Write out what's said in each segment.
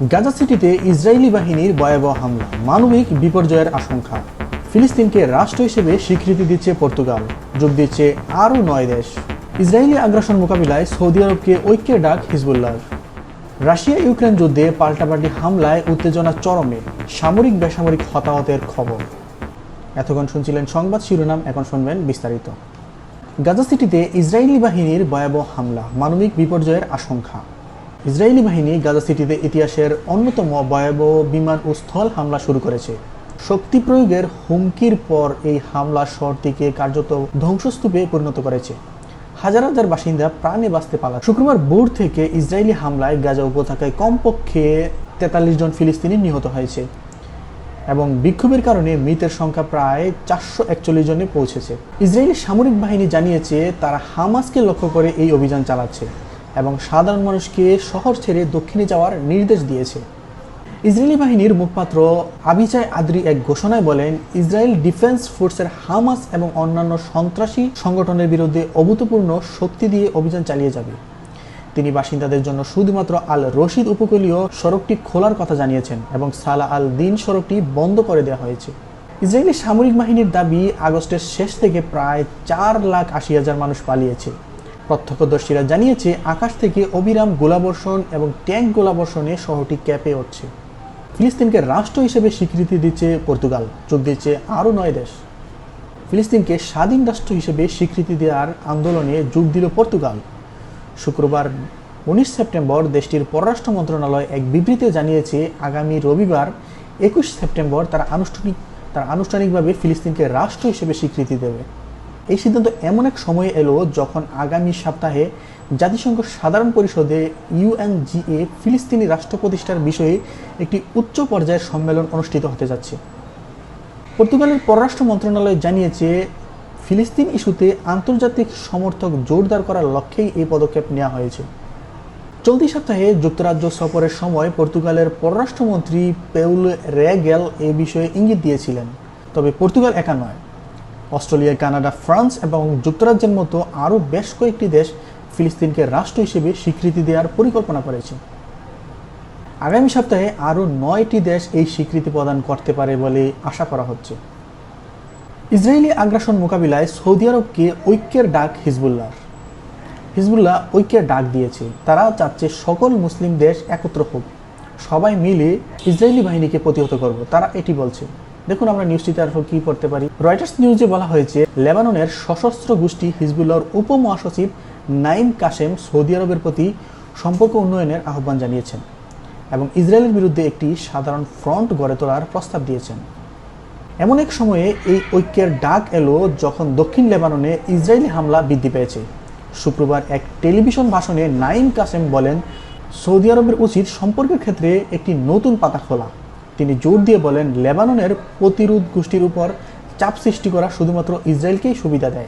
গাজা সিটিতে ইসরায়েলি বাহিনীর ভয়াবহ হামলা, মানবিক বিপর্যয়ের আশঙ্কা। ফিলিস্তিনকে রাষ্ট্র হিসেবে স্বীকৃতি দিচ্ছে পর্তুগাল, যোগ দিচ্ছে আরও নয় দেশ। ইসরায়েলি আগ্রাসন মোকাবিলায় সৌদি আরবকে ঐক্যের ডাক হিজবুল্লাহ রাশিয়া ইউক্রেন যুদ্ধে পাল্টাপাল্টি হামলায় উত্তেজনা চরমে, সামরিক বেসামরিক হতাহতের খবর। এতক্ষণ শুনছিলেন সংবাদ শিরোনাম, এখন শুনবেন বিস্তারিত। গাজা সিটিতে ইসরায়েলি বাহিনীর ভয়াবহ হামলা, মানবিক বিপর্যয়ের আশঙ্কা। ইসরায়েলি বাহিনী গাজা সিটিতে ইতিহাসের অন্যতম ভয়াবহ বিমান ও স্থল হামলা শুরু করেছে। শক্তি প্রয়োগের হুমকির পর এই হামলা শহরটিকে কার্যত ধ্বংসস্তূপে পরিণত করেছে। হাজার হাজার বাসিন্দা প্রাণে বাঁচতে পালা শুক্রবার ভোর থেকে ইসরায়েলি হামলায় গাজা উপত্যকায় কমপক্ষে তেতাল্লিশ জন ফিলিস্তিনি নিহত হয়েছে এবং বিক্ষোভের কারণে মৃতের সংখ্যা প্রায় চারশো একচল্লিশ জনে পৌঁছেছে। ইসরায়েলি সামরিক বাহিনী জানিয়েছে, তারা হামাসকে লক্ষ্য করে এই অভিযান চালাচ্ছে। এবং সাধারণ মানুষকে শহর ছেড়ে দক্ষিণে যাওয়ার নির্দেশ দিয়েছে। ইসরায়েলি বাহিনীর মুখপাত্র আবিচাই আদ্রি এক ঘোষণায় বলেন, ইসরায়েল ডিফেন্স ফোর্সের হামাস এবং অন্যান্য সন্ত্রাসী সংগঠনের বিরুদ্ধে অভূতপূর্ণ শক্তি দিয়ে অভিযান চালিয়ে যাবে। তিনি বাসিন্দাদের জন্য শুধুমাত্র আল রশিদ উপকূলীয় সড়কটি খোলার কথা জানিয়েছেন এবং সালা আল দিন সড়কটি বন্ধ করে দেওয়া হয়েছে। ইসরায়েলি সামরিক বাহিনীর দাবি আগস্টের শেষ থেকে প্রায় চার লাখ আশি হাজার মানুষ পালিয়েছে। প্রত্যক্ষদর্শীরা জানিয়েছে, আকাশ থেকে অবিরাম গোলাবর্ষণ এবং ট্যাঙ্ক গোলাবর্ষণে শহরটি ক্যাপে উঠছে। ফিলিস্তিনকে রাষ্ট্র হিসেবে স্বীকৃতি দিচ্ছে পর্তুগাল যোগ দিচ্ছে আরও নয় দেশ। ফিলিস্তিনকে স্বাধীন রাষ্ট্র হিসেবে স্বীকৃতি দেওয়ার আন্দোলনে যোগ দিল পর্তুগাল। শুক্রবার উনিশ সেপ্টেম্বর দেশটির পররাষ্ট্র মন্ত্রণালয় এক বিবৃতিতে জানিয়েছে, আগামী রবিবার একুশ সেপ্টেম্বর তারা আনুষ্ঠানিক, তারা আনুষ্ঠানিকভাবে ফিলিস্তিনকে রাষ্ট্র হিসেবে স্বীকৃতি দেবে। এই সিদ্ধান্ত এমন এক সময়ে এলো যখন আগামী সপ্তাহে জাতিসংঘ সাধারণ পরিষদে ইউএনজিএ ফিলিস্তিনি রাষ্ট্র প্রতিষ্ঠার বিষয়ে একটি উচ্চ পর্যায়ের সম্মেলন অনুষ্ঠিত হতে যাচ্ছে। পর্তুগালের পররাষ্ট্র মন্ত্রণালয় জানিয়েছে, ফিলিস্তিন ইস্যুতে আন্তর্জাতিক সমর্থক জোরদার করার লক্ষ্যেই এই পদক্ষেপ নেওয়া হয়েছে। চলতি সপ্তাহে যুক্তরাজ্য সফরের সময় পর্তুগালের পররাষ্ট্রমন্ত্রী পেউল রেগেল এ বিষয়ে ইঙ্গিত দিয়েছিলেন। তবে পর্তুগাল একা নয় অস্ট্রেলিয়া, কানাডা, ফ্রান্স এবং যুক্তরাজ্যের মতো আরও বেশ কয়েকটি দেশ ফিলিস্তিনকে রাষ্ট্র হিসেবে স্বীকৃতি দেওয়ার পরিকল্পনা করেছে। আগামী সপ্তাহে আরও নয়টি দেশ এই স্বীকৃতি প্রদান করতে পারে বলে আশা করা হচ্ছে। ইসরায়েলি আগ্রাসন মোকাবিলায় সৌদি আরবকে ঐক্যের ডাক হিজবুল্লাহ। হিজবুল্লাহ ঐক্যের ডাক দিয়েছে। তারা চাচ্ছে সকল মুসলিম দেশ একত্র হোক। সবাই মিলে ইসরায়েলি বাহিনীকে প্রতিহত করব। তারা এটি বলছে। দেখুন আমরা নিউজটিতে আর কি পড়তে পারি। রয়টার্স নিউজে বলা হয়েছে, লেবাননের সশস্ত্র গোষ্ঠী হিজবুল্লাহর উপমহাসচিব নাইম কাশেম সৌদি আরবের প্রতি সম্পর্ক উন্নয়নের আহ্বান জানিয়েছেন এবং ইসরায়েলের বিরুদ্ধে একটি সাধারণ ফ্রন্ট গড়ে তোলার প্রস্তাব দিয়েছেন। এমন এক সময়ে এই ঐক্যের ডাক এলো যখন দক্ষিণ লেবাননে ইসরায়েলি হামলা বৃদ্ধি পেয়েছে। শুক্রবার এক টেলিভিশন ভাষণে নাইম কাসেম বলেন, সৌদি আরবের উচিত সম্পর্কের ক্ষেত্রে একটি নতুন পাতা খোলা। তিনি জোর দিয়ে বলেন, লেবাননের প্রতিরোধ গোষ্ঠীর উপর চাপ সৃষ্টি করা শুধুমাত্র ইসরায়েলকেই সুবিধা দেয়।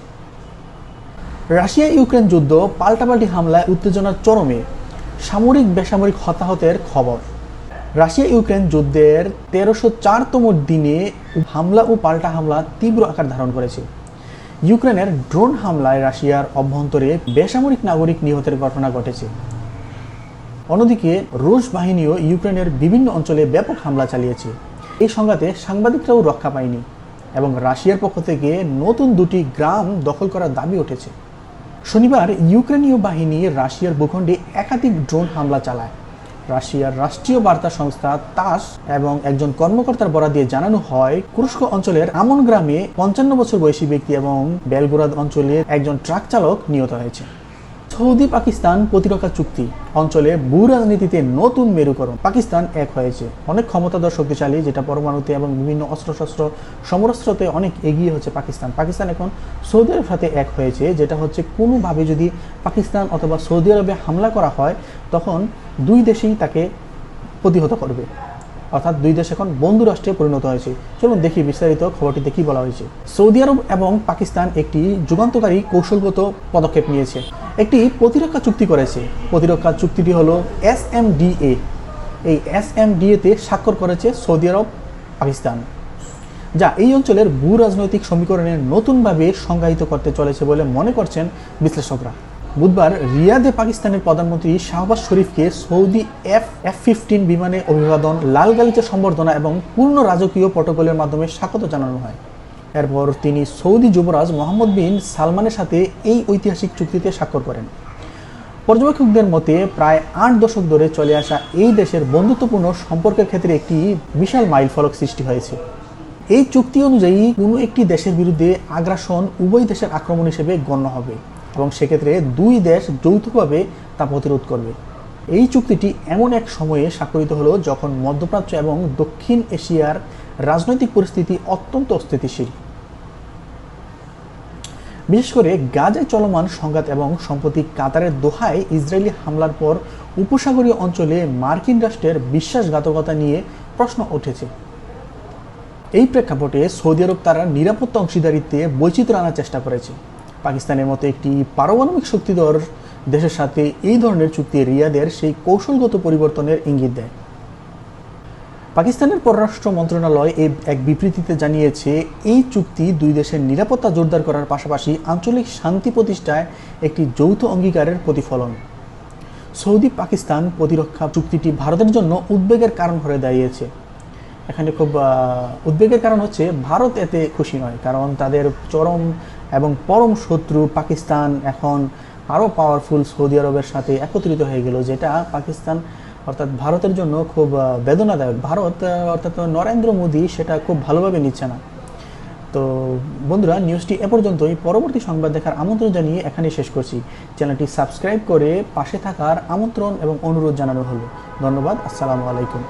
রাশিয়া ইউক্রেন যুদ্ধ, পাল্টাপাল্টি হামলায় উত্তেজনার চরমে। সামরিক বেসামরিক হতাহতের খবর। রাশিয়া ইউক্রেন যুদ্ধের তেরোশো চারতম দিনে হামলা ও পাল্টা হামলা তীব্র আকার ধারণ করেছে। ইউক্রেনের ড্রোন হামলায় রাশিয়ার অভ্যন্তরে বেসামরিক নাগরিক নিহতের ঘটনা ঘটেছে। অন্যদিকে রুশ বাহিনীও ইউক্রেনের বিভিন্ন অঞ্চলে ব্যাপক হামলা চালিয়েছে। এই সংঘাতে সাংবাদিকরাও রক্ষা পায়নি এবং রাশিয়ার পক্ষ থেকে নতুন দুটি গ্রাম দখল করার দাবি উঠেছে। শনিবার ইউক্রেনীয় বাহিনী রাশিয়ার ভূখণ্ডে একাধিক ড্রোন হামলা চালায়। রাশিয়ার রাষ্ট্রীয় বার্তা সংস্থা তাস এবং একজন কর্মকর্তার বরাদ দিয়ে জানানো হয়, কুরস্ক অঞ্চলের আমন গ্রামে পঞ্চান্ন বছর বয়সী ব্যক্তি এবং বেলগোরাদ অঞ্চলের একজন ট্রাক চালক নিহত হয়েছে সৌদি পাকিস্তান প্রতিরক্ষা চুক্তি অঞ্চলে ভূ রাজনীতিতে নতুন মেরুকরণ। পাকিস্তান এক হয়েছে। অনেক ক্ষমতাধর শক্তিশালী যেটা পরমাণুতে এবং বিভিন্ন অস্ত্রশস্ত্র সমরাস্ত্রতে অনেক এগিয়ে হচ্ছে পাকিস্তান। পাকিস্তান এখন সৌদি আরবের সাথে এক হয়েছে, যেটা হচ্ছে কোনোভাবে যদি পাকিস্তান অথবা সৌদি আরবে হামলা করা হয়, তখন দুই দেশেই তাকে প্রতিহত করবে। অর্থাৎ দুই দেশ এখন বন্ধু রাষ্ট্রে পরিণত হয়েছে। চলুন দেখি বিস্তারিত খবরটিতে কি বলা হয়েছে। সৌদি আরব এবং পাকিস্তান একটি যুগান্তকারী কৌশলগত পদক্ষেপ নিয়েছে। একটি প্রতিরক্ষা চুক্তি করেছে। প্রতিরক্ষা চুক্তিটি হলো এস এম ডিএ এই এস এম ডিএতে স্বাক্ষর করেছে সৌদি আরব, পাকিস্তান। যা এই অঞ্চলের ভূ রাজনৈতিক সমীকরণে নতুনভাবে সংজ্ঞায়িত করতে চলেছে বলে মনে করছেন বিশ্লেষকরা। বুধবার রিয়াদে পাকিস্তানের প্রধানমন্ত্রী শাহবাজ শরীফকে সৌদি এফ এফ ফিফটিন বিমানে অভিবাদন লাল গালিচা সম্বর্ধনা এবং পূর্ণ রাজকীয় প্রটোকলের মাধ্যমে স্বাগত জানানো হয়। এরপর তিনি সৌদি যুবরাজ মোহাম্মদ বিন সালমানের সাথে এই ঐতিহাসিক চুক্তিতে স্বাক্ষর করেন। পর্যবেক্ষকদের মতে, প্রায় আট দশক ধরে চলে আসা এই দেশের বন্ধুত্বপূর্ণ সম্পর্কের ক্ষেত্রে একটি বিশাল মাইল ফলক সৃষ্টি হয়েছে। এই চুক্তি অনুযায়ী কোনো একটি দেশের বিরুদ্ধে আগ্রাসন উভয় দেশের আক্রমণ হিসেবে গণ্য হবে এবং সেক্ষেত্রে দুই দেশ যৌথভাবে তা প্রতিরোধ করবে। এই চুক্তিটি এমন এক সময়ে স্বাক্ষরিত হলো যখন মধ্যপ্রাচ্য এবং দক্ষিণ এশিয়ার রাজনৈতিক পরিস্থিতি অত্যন্ত অস্থিতিশীল বিশেষ করে গাজায় চলমান সংঘাত এবং সম্প্রতি কাতারের দোহায় ইসরায়েলি হামলার পর উপসাগরীয় অঞ্চলে মার্কিন রাষ্ট্রের বিশ্বাসঘাতকতা নিয়ে প্রশ্ন উঠেছে। এই প্রেক্ষাপটে সৌদি আরব তারা নিরাপত্তা অংশীদারিত্বে বৈচিত্র্য আনার চেষ্টা করেছে। পাকিস্তানের মতো একটি পারমাণবিক শক্তিধর দেশের সাথে এই ধরনের চুক্তি রিয়াদের সেই কৌশলগত পরিবর্তনের ইঙ্গিত দেয়। পাকিস্তানের পররাষ্ট্র মন্ত্রণালয় এই এক বিবৃতিতে জানিয়েছে, এই চুক্তি দুই দেশের নিরাপত্তা জোরদার করার পাশাপাশি আঞ্চলিক শান্তি প্রতিষ্ঠায় একটি যৌথ অঙ্গীকারের প্রতিফলন। সৌদি পাকিস্তান প্রতিরক্ষা চুক্তিটি ভারতের জন্য উদ্বেগের কারণ হয়ে দাঁড়িয়েছে। এখানে খুব উদ্বেগের কারণ হচ্ছে ভারত এতে খুশি নয়, কারণ তাদের চরম এবং পরম শত্রু পাকিস্তান এখন আরও পাওয়ারফুল সৌদি আরবের সাথে একত্রিত হয়ে গেল, যেটা পাকিস্তান অর্থাৎ ভারতের জন্য খুব বেদনাদায়ক। ভারত অর্থাৎ নরেন্দ্র মোদী সেটা খুব ভালোভাবে নিচ্ছে না। তো বন্ধুরা নিউজটি এ পর্যন্তই। পরবর্তী সংবাদ দেখার আমন্ত্রণ জানিয়ে এখানেই শেষ করছি। চ্যানেলটি সাবস্ক্রাইব করে পাশে থাকার আমন্ত্রণ এবং অনুরোধ জানানো হলো। ধন্যবাদ, আসসালামু আলাইকুম।